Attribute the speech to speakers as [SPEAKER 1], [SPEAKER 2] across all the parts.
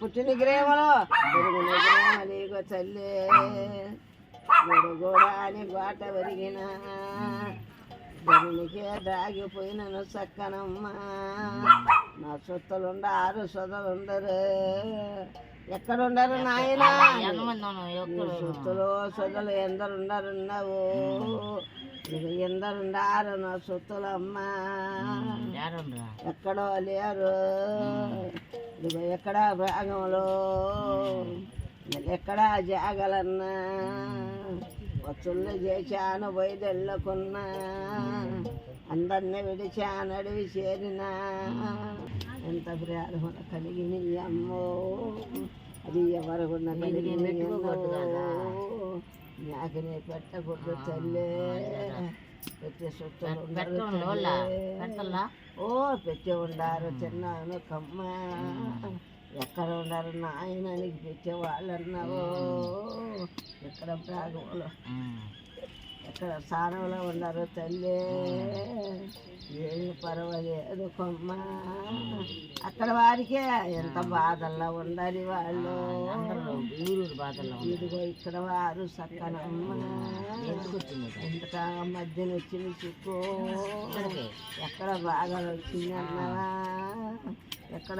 [SPEAKER 1] పుట్టిన గ్రేమలో పెరిగిన గ్రేమలీగో తల్లి. గొడుగోడ అని బాట పెరిగిన జనునికే దాగిపోయినను సక్కనమ్మ. నా సొత్తులుండ ఆరు సొదలుండరు. ఎక్కడుండరు నాయనా? సొత్తులు సొదలు ఎందరుండరున్నావు? ఎందరుండారు నా సొత్తులమ్మా? ఎక్కడో లేరు. ఎక్కడ భాగంలో. ఎక్కడ జాగలన్నా. వచ్చుల్ని చేశాను బయదెళ్ళకున్నా. అందరిని విడిచాను అడవి చేరినా. ఎంత ప్రారంభం కలిగి నీ అమ్మో. అది ఎవరు కూడా కలిగి నీ అమ్మో. నాకు నీ పెట్టకూడదు తల్లే. పెట్టే సొత్తులు ఉండరు తల్లే. ఓ పెట్టి ఉండారు తిన్నాను కమ్మ ఎక్కడ ఉండారు నాయననికి పెట్టే వాళ్ళు అన్నావు ఎక్కడ భాగంలో ఎక్కడ ఉన్నారు తల్లి? ఏమి పర్వాలేదు కొమ్మ. అక్కడ వారికే ఎంత బాధల్లో ఉండాలి వాళ్ళు. ఇదిగో ఇక్కడ వారు సక్కనమ్మ. ఎంత మధ్యన వచ్చింది చిక్కు. ఎక్కడ బాగా వచ్చింది అన్నవా ఎక్కడ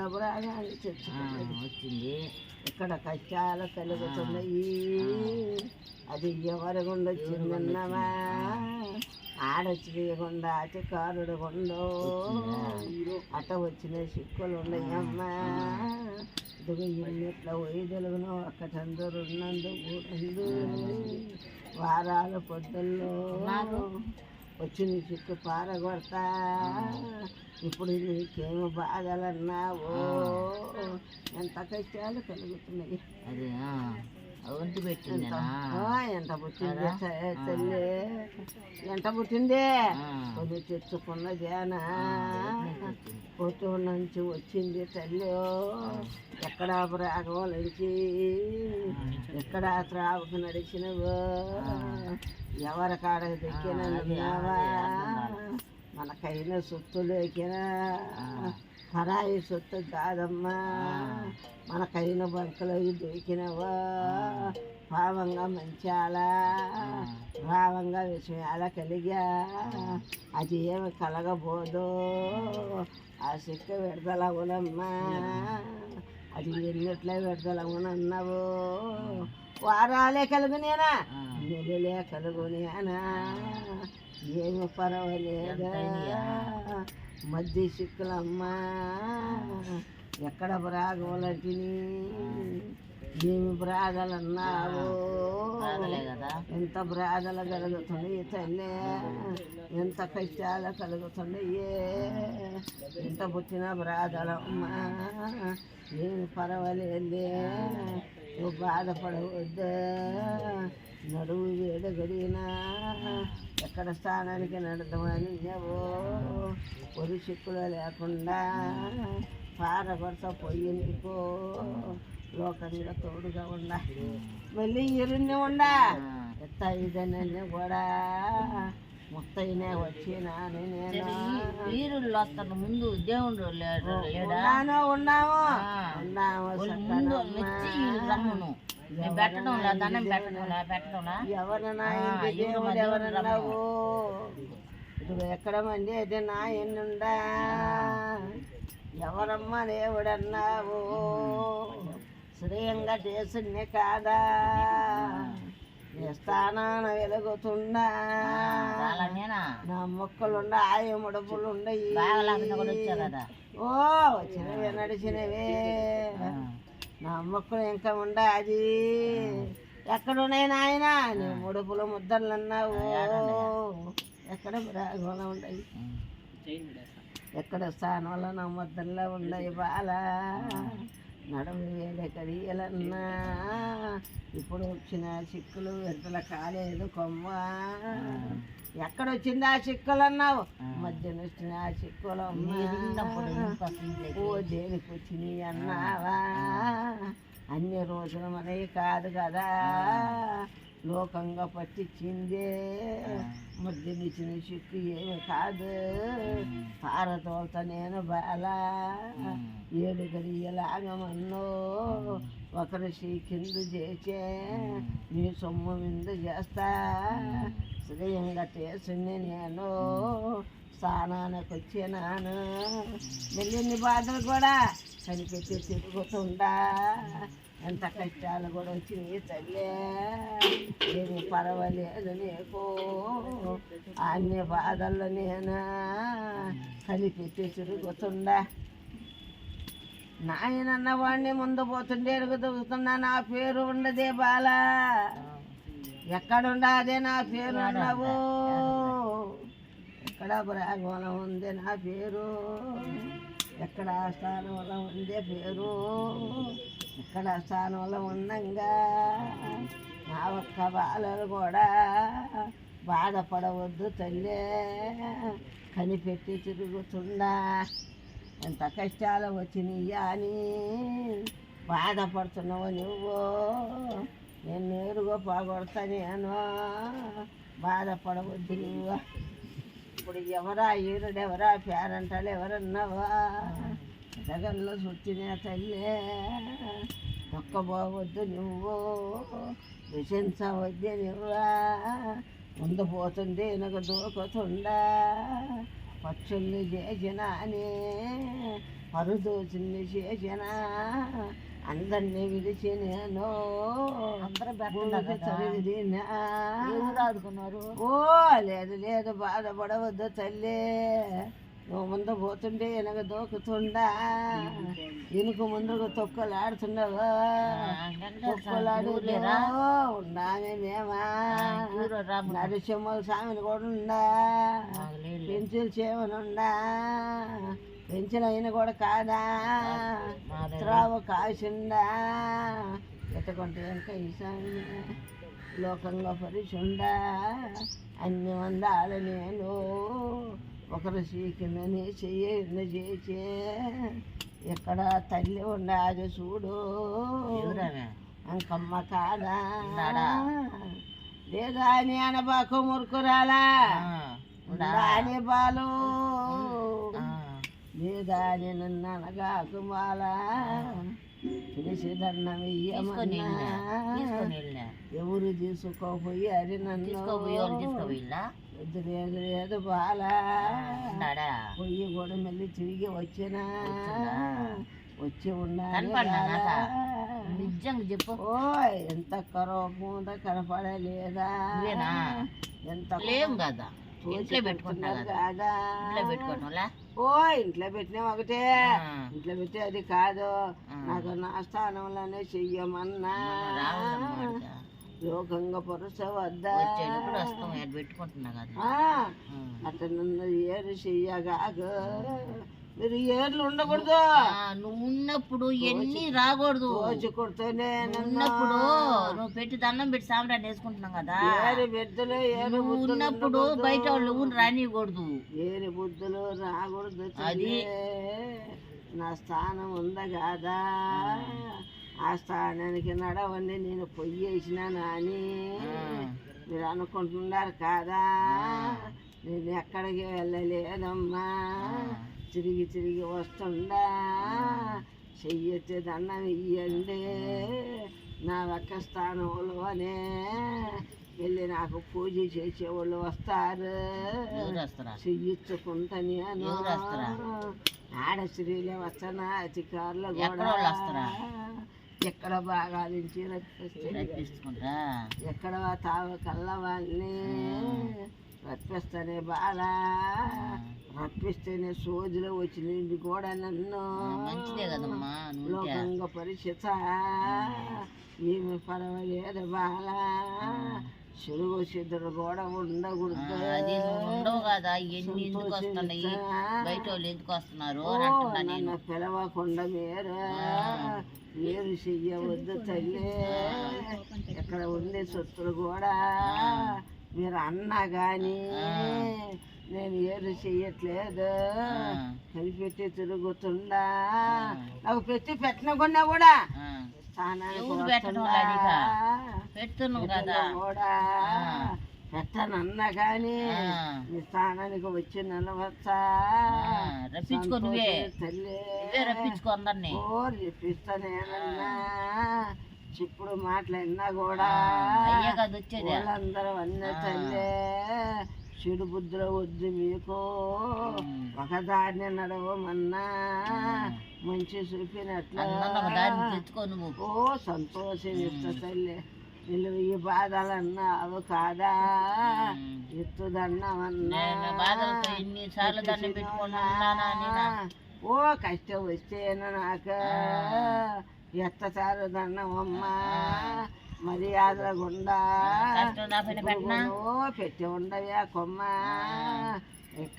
[SPEAKER 1] తెచ్చుకున్నది
[SPEAKER 2] వచ్చింది.
[SPEAKER 1] ఎక్కడ కష్టాలు కలుగుతున్నాయి అది ఎవరి గుండా వచ్చిందన్నవా? ఆడొచ్చి గుండా అతి కారుడు గుండో అట వచ్చిన సిక్కులు ఉన్నాయమ్మా ఇదిగో ఇన్నిట్ల వైదలుగును ఒక్కటందరు ఉన్నందు వారాల పొద్దుల్లో వచ్చి నీ చిక్కు పారగొడతా. ఇప్పుడు నీకేమి బాధలన్నావు ఎంత కష్టాలు కలుగుతున్నాయి.
[SPEAKER 2] అది ఒంటి పెట్టిందేనా?
[SPEAKER 1] ఆ, ఎంత పుట్టింది తల్లి ఎంత పుట్టింది? కొన్ని తెచ్చుకున్న జాన. పొట్టు నుంచి వచ్చింది తల్లి ఎక్కడ రాగం నుంచి ఎక్కడ త్రావుకు నడిచినవో. ఎవరి కాడ దక్కినవా మనకైన సొత్తులు ఎక్కిన పరాయి సొత్తు కాదమ్మా. మనకైన బంకలు దొరికినవా? భావంగా మంచాలా? భావంగా విషయాల కలిగా? అది ఏమి కలగబోదో? ఆ సిక్క విడుదలవునమ్మా అది ఎన్నిట్లే విడుదలవునన్నావు వారాలే కలుగునేనా? నెలలే కలుగునేనా? ఏమి పర్వాలేదా? మధ్య సిక్కులమ్మా ఎక్కడ బ్రాగోలంటిని? ఏమి బ్రాగలన్నావు? ఎంత బ్రాధలు కలుగుతున్నాయి తల్లి ఎంత కష్టాలు కలుగుతున్నాయి? ఎంత పుట్టిన బ్రాధలమ్మా ఏమి పర్వాలేదే బాధపడవద్దు నడువు వేడి గడిగినా ఎక్కడ స్థానానికి నడదామని నువ్వు పొడి చిక్కులు లేకుండా పారగొడత పొయ్యి నీకు లోకంగా తోడుగా ఉండ మళ్ళీ ఇరుణ్ణి ఉండా ఎత్త ఇదన్నీ కూడా వచ్చినాను నేను
[SPEAKER 2] వీరుళ్ళు వస్తారు ముందు దేవుడు లేడు
[SPEAKER 1] ఉన్నాను ఉన్నాము. ఉన్నాము
[SPEAKER 2] ముందు. వచ్చి రమ్మును. మేము పెట్టడం లే దండం పెట్టడం లే పెట్టడం లే?
[SPEAKER 1] ఎవరన్నా దేవుడు ఎవరన్నావు ఇది ఎక్కడ మంది అది నా ఎన్నుండా? ఎవరమ్మా దేవుడన్నావు శ్రేయంగా చేసుని కాదా? స్థానాన వెలుగుతుండా. నా మొక్కలుండ ఆయ ముడుపులు ఉండయి
[SPEAKER 2] బాగా లేకుండా కూడా వచ్చా కదా
[SPEAKER 1] ఓ వచ్చినవే నడిచినవే. నా మొక్కలు ఇంకా ఉండా అది. ఎక్కడున్నాయి నాయన? నీ ముడుపులు ముద్దలు అన్నావు ఎక్కడ రాగోళం ఉండయి? ఎక్కడ స్థానంలో నా ముద్దల్లో ఉండయి బాల? నడుము వేడే కడియలన్నా. ఇప్పుడు వచ్చిన చిక్కులు ఎంతల కాలేదు కొమ్మ. ఎక్కడ వచ్చింది ఆ చిక్కులు అన్నావు మధ్యన వచ్చిన ఆ చిక్కులు ఓ దేనికి వచ్చినాయి అన్నావా? అన్ని రోజులు మనవి కాదు కదా. లోకంగా పట్టించిందే. మధ్యనిచ్చిన శక్తి ఏమి కాదు. పారతోత నేను బాల. ఏడు గడియలాగమన్నో ఒకరి కింద చేసే నీ సొమ్ము విందు చేస్తా. శ్రేయంగా చేసింది నేను. స్నానానికి వచ్చినాను వెళ్ళిన్ని బాధలు కూడా కనిపెట్టి తిరుగుతుండా. ఎంత కష్టాలు కూడా వచ్చినాయి తల్లి ఏమి పర్వాలేదు నీకు అన్ని బాధల్లో నేను కలిపి తిరుగుతుండా. నాయనన్న వాడిని ముందు పోతుండే ఎరుగు నా పేరు ఉండదే బాల. ఎక్కడుండా అదే నా పేరు అన్నావు. ఎక్కడ బ్రాగోళం ఉంది నా పేరు. ఎక్కడ స్థానంలో ఉందే పేరు. ఇక్కడ స్థానంలో ఉండంగా నా ఒక్క బాలలు కూడా బాధపడవద్దు తల్లే. కనిపెట్టి తిరుగుతుండా. ఎంత కష్టాలు వచ్చినాయా అని బాధపడుతున్నావు నువ్వు? నేను నేరుగా పోగొడతా నేను. బాధపడవద్దు నువ్వు ఇప్పుడు ఎవరా ఈరుడు ఎవరా పేరంటాలు ఎవరన్నావా? జగన్లో చుట్టిన తల్లి మొక్కబోవద్దు నువ్వు విషించవద్దు నువ్వా? ముందు పోతుంది వెనక దూకుతుండా? పక్షుల్ని చేసిన అని పరుదోచుల్ని చేసిన? అందరినీ విడిచి నేను.
[SPEAKER 2] ఆడుకున్నారు
[SPEAKER 1] ఓ లేదు లేదు బాధపడవద్దు తల్లి. నువ్వు ముందు పోతుండే వెనక దూకుతుండా. ఇనుకు ముందుకు తొక్కలాడుతున్నావా తొక్కలాడు ఉన్నామే మేమా. నరసింహ స్వామిని కూడా ఉండా. పెంచులు చేమనుండా పెంచిన అయిన కూడా కాదా? త్రావ కాసిండా ఎట్టుకుంటే ఇంకా ఈ లోకంగా పరిచుండా అన్ని వందాలు నేను. ఒకరు సీకిందని చెయ్యి చేసే? ఎక్కడ తల్లి ఉండాది చూడు. అంకమ్మ కాదా లేదా అని అనబాకు మురుకురాలా? ఉండాలి బాలు. లేదా అని నన్ను అనగాకు మాల పిలిచి దండం ఇయ్యమన్నా? ఎవరు తీసుకోపోయి అది నన్ను వద్దు లేదు లేదు బాల. పొయ్యి కూడా మళ్ళీ తిరిగి వచ్చినా. వచ్చి బాల.
[SPEAKER 2] నిజంగా చెప్పు.
[SPEAKER 1] ఓ ఎంత కరోపం ఉందో కనపడలేదా? ఎంత
[SPEAKER 2] లేవు కదా. ఇంట్లో పెట్టుకుంటా కదా.
[SPEAKER 1] కాదా?
[SPEAKER 2] ఇంట్లో పెట్టుకోవటంలా
[SPEAKER 1] ఓ ఇంట్లో పెట్టినా ఒకటే. ఇంట్లో పెట్టి అది కాదు. నాకు నా స్థానంలోనే చెయ్యమన్నా. యోగంగా పరుస వద్దా
[SPEAKER 2] పెట్టుకుంటున్నా
[SPEAKER 1] నన్ను ఏరు చెయ్యగాక మీరు ఏర్లు ఉండకూడదు.
[SPEAKER 2] నువ్వు ఉన్నప్పుడు ఎన్ని రాకూడదు.
[SPEAKER 1] కోచి కొడుతూనే
[SPEAKER 2] ఉన్నప్పుడు నువ్వు పెట్టి దండం పెట్టి సాంబ్రాన్ని వేసుకుంటున్నాం కదా.
[SPEAKER 1] ఏరి బిడ్డలు ఏరి
[SPEAKER 2] ఉన్నప్పుడు. బయట వాళ్ళు ఊరు రానియకూడదు.
[SPEAKER 1] ఏరి బుద్ధులు రాకూడదు
[SPEAKER 2] అది.
[SPEAKER 1] నా స్థానం ఉందా కాదా? ఆ స్థానానికి నడవండి నేను పొయ్యి వేసినాను అని. మీరు అనుకుంటున్నారు కాదా? నేను ఎక్కడికి వెళ్ళలేదమ్మా. తిరిగి తిరిగి వస్తుండా. చెయ్యొచ్చే దండం ఇయ్యండి. నా ఒక్క స్థానంలోనే వెళ్ళి నాకు పూజ చేసేవాళ్ళు వస్తారు. చెయ్యించుకుంటా నేను? ఆడ స్త్రీలే వస్తానా అధికారులు కూడా? ఎక్కడ బాగా నుంచి రప్పిస్తే
[SPEAKER 2] రప్పించుకుంటా
[SPEAKER 1] ఎక్కడ తావు కళ్ళ వాళ్ళని రప్పిస్తానే బాల రప్పిస్తేనే సోజులు వచ్చింది కూడా నన్ను.
[SPEAKER 2] మంచిదే కదమ్మా.
[SPEAKER 1] లోకంగా పరిచిత. ఏమి పర్వాలేదు బాల చెరుగు సిద్ధుడు కూడా ఉండకూడదు.
[SPEAKER 2] అది నువ్వు ఉండవు కదా ఎన్ని ఎందుకు వస్తున్నాయి? బయట వాళ్ళు ఎందుకు వస్తున్నారు అని అంటున్నా నేను.
[SPEAKER 1] పిలవకుండా మీరు. మీరు చెయ్యవద్దు తల్లి. ఇక్కడ ఉండే సొత్తులు కూడా మీరు అన్నా కానీ నేను ఏరు చెయ్యట్లేదు. కనిపెట్టి తిరుగుతుండా. నాకు పెట్టి పెట్టినకుండా కూడా. స్థానానికి
[SPEAKER 2] పెడుతున్నావు కదా.
[SPEAKER 1] పెట్టనన్నా కానీ. నీ స్థానానికి వచ్చి నిలవచ్చా
[SPEAKER 2] రప్పించుకో నువ్వే.
[SPEAKER 1] తల్లి.
[SPEAKER 2] నువ్వే రప్పించుకో అందరినీ.
[SPEAKER 1] ఓ రప్పిస్తానేనన్నా చిప్పుడు మాటలన్నా కూడా. వాళ్ళందరూ అన్న. తల్లే. చెడు బుద్ధులు వద్దు మీకు.
[SPEAKER 2] ఉమ్.
[SPEAKER 1] ఒక దారిని నడవమన్నా మంచి చూపినట్లు. ఓ సంతోషం ఇస్త తల్లి. నిలువ ఈ బాధలన్నావు కాదా. ఎత్తుదన్నవన్నా?
[SPEAKER 2] ఎన్నిసార్లు
[SPEAKER 1] ఓ కష్టం వస్తేన నాకు. ఎత్తసారు దండమమ్మా మర్యాద గుండా ఓ పెట్టి ఉండవే కొమ్మ.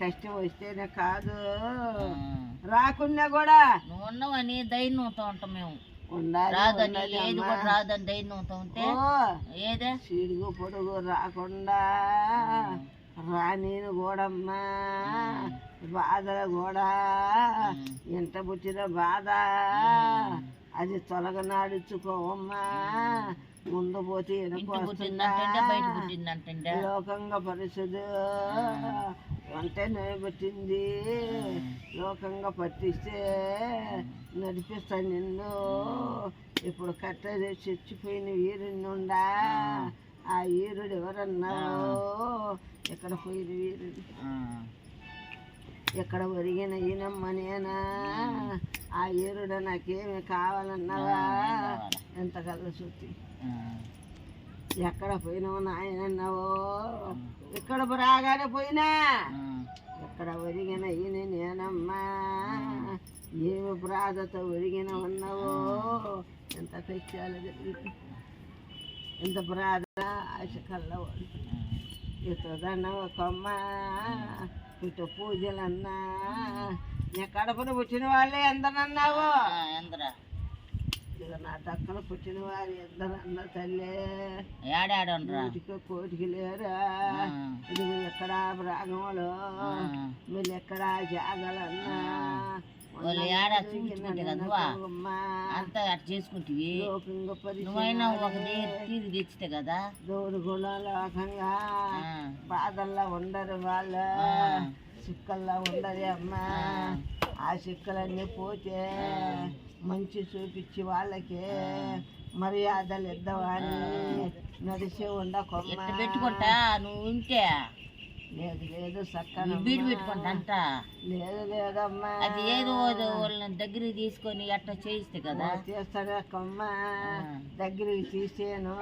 [SPEAKER 1] కష్టం వస్తేనే కాదు. రాకుండా కూడా
[SPEAKER 2] నువ్వు ఉన్నావని ధైర్యంతో ఉంటాం మేము. రాదని
[SPEAKER 1] ఉండాలి
[SPEAKER 2] ఏది
[SPEAKER 1] అమ్మా.
[SPEAKER 2] కూడా రాదని ధైర్యంతో ఉంటే?
[SPEAKER 1] ఓ
[SPEAKER 2] ఏదే?
[SPEAKER 1] సిడుగు పొడుగు రాకుండా రానీను కూడమ్మా. బాధలు కూడా ఎంత పుట్టిన బాధ. అది తొలగనాడుచుకోవమ్మా ముందు పోతే
[SPEAKER 2] ఇంటి పుట్టిందంటే
[SPEAKER 1] లోకంగా పరిస్థితి అంటే పుట్టింది. లోకంగా పట్టిస్తే నడిపిస్తా నిన్ను. ఇప్పుడు కట్టేది చచ్చిపోయిన వీరుండా ఆ వీరుడు ఎవరన్నావు ఎక్కడ పోయిన వీరుడు? ఎక్కడ ఒరిగిన ఈనమ్మ నేనా? ఆ ఈరుడు నాకేమి కావాలన్నావా? ఎంత కళ్ళ చూసి ఎక్కడ పోయినావు నాయనన్నావో? ఇక్కడ రాగానే పోయినా? ఎక్కడ ఒరిగిన ఈయన నేనమ్మా? ఏమి ప్రాధత ఒరిగిన ఉన్నావో? ఎంత కష్టాలు ఎంత ప్రాధ ఆశ కల్లవాడు ఇతదన్న ఒకమ్మ ఇటు పూజలన్నా. నీ కడపన పుట్టిన వాళ్ళే ఎందరన్నావు?
[SPEAKER 2] ఎందరా?
[SPEAKER 1] ఇక నా దక్కన పుట్టిన వారు ఎందరన్న తల్లే.
[SPEAKER 2] ఏడాడుండ్రా?
[SPEAKER 1] కోటికి లేరా? ఇది ఎక్కడ రాగములు మీరు ఎక్కడ జాగలన్నా?
[SPEAKER 2] అంతా అట్లా చేసుకుంటివి. నువ్వైనా ఒక తీరు తెచ్చితే కదా?
[SPEAKER 1] దోడు గుణలోకంగా బాధల్లో ఉండరు వాళ్ళు.
[SPEAKER 2] ఆ.
[SPEAKER 1] చిక్కల్లో ఉండరు అమ్మా. ఆ. చిక్కలన్నీ పోతే మంచి చూపించి వాళ్ళకి మర్యాదలు ఇద్దామని నడిచి
[SPEAKER 2] ఎట్ట పెట్టుకుంటా? నువ్వు ఉంటే.
[SPEAKER 1] లేదు లేదు సక్కన
[SPEAKER 2] బీడు పెట్టుకుంటా అంట.
[SPEAKER 1] లేదు లేదమ్మా.
[SPEAKER 2] అది ఏదో వాళ్ళని దగ్గరికి తీసుకొని అట్లా చేయిస్తే కదా?
[SPEAKER 1] కొమ్మ. దగ్గరికి తీసేను.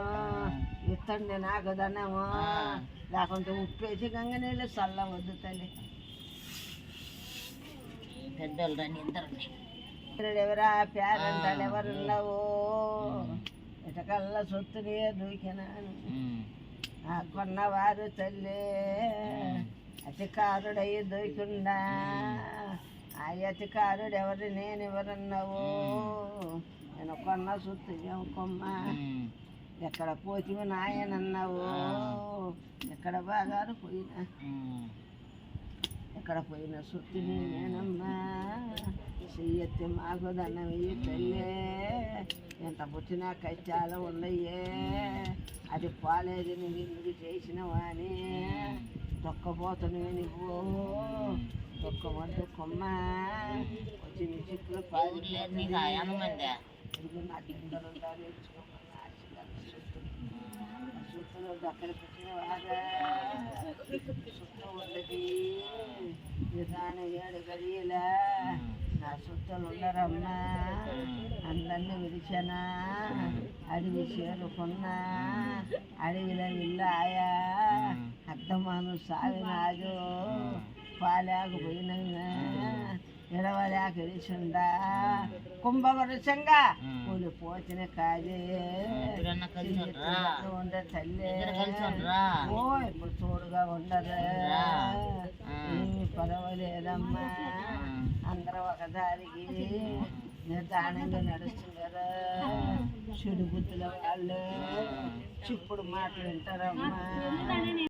[SPEAKER 1] ఇత్తండి నాకు దండము లేకుంటే ఉప్పేసి గంగ నీళ్ళు చల్ల వద్దు తల్లి.
[SPEAKER 2] పెద్దోళ్ళు రాని ఇద్దరిని
[SPEAKER 1] ఎవరా? పేరంటాడు ఎవరున్నావు ఇటకల్లా సొత్తునే దూకినాను. ఆ కొన్నవారు తల్లి. అతికారుడయ్యి దొరికిండా ఆ అతికారుడు ఎవరు నేను ఎవరన్నావు? నేను కొన్న సొత్తు కొమ్మ. ఎక్కడ పోతివి నాయనన్నావు? ఎక్కడ బాగారు పోయినా. ఎక్కడ పోయిన సొత్తుని నేనమ్మా చెయ్యెత్తి మాకు దండం ఇయ్యి తల్లే ఎంత పుట్టినా కష్టాలు ఉన్నాయే అది పాలేదు నువ్వు ఎందుకు చేసినవా అని తొక్కపోతున్నావు నువ్వు. తొక్కమంటూ కొమ్మ. వచ్చి నీ చిక్కులు
[SPEAKER 2] లేరు
[SPEAKER 1] సొత్తులు. సొత్తులు దక్కన పెట్టిన వారా సొత్తు ఉండది నిదానం ఏడు గడియలా నా సొత్తులు ఉండరమ్మా అందరిని విడిచానా అడవి చేరుకున్నా అడవిలో ఇల్లాయా అద్దమాను సాగినాదు పాలేకపోయినా ఎడవలేక ఇడిచుండా కుంభవరుషంగా కూలిపోచిన కాదే. ఉండ తల్లి. ఓ ఇప్పుడు తోడుగా ఉండరు
[SPEAKER 2] రా. ఆ.
[SPEAKER 1] ఏమీ పర్వాలేదమ్మా. అందరూ ఒక దారికి నిదానంగా నడుస్తున్నారు. చెడు బుద్ధుల వాళ్ళు. చిప్పుడు మాటలు వింటారమ్మా.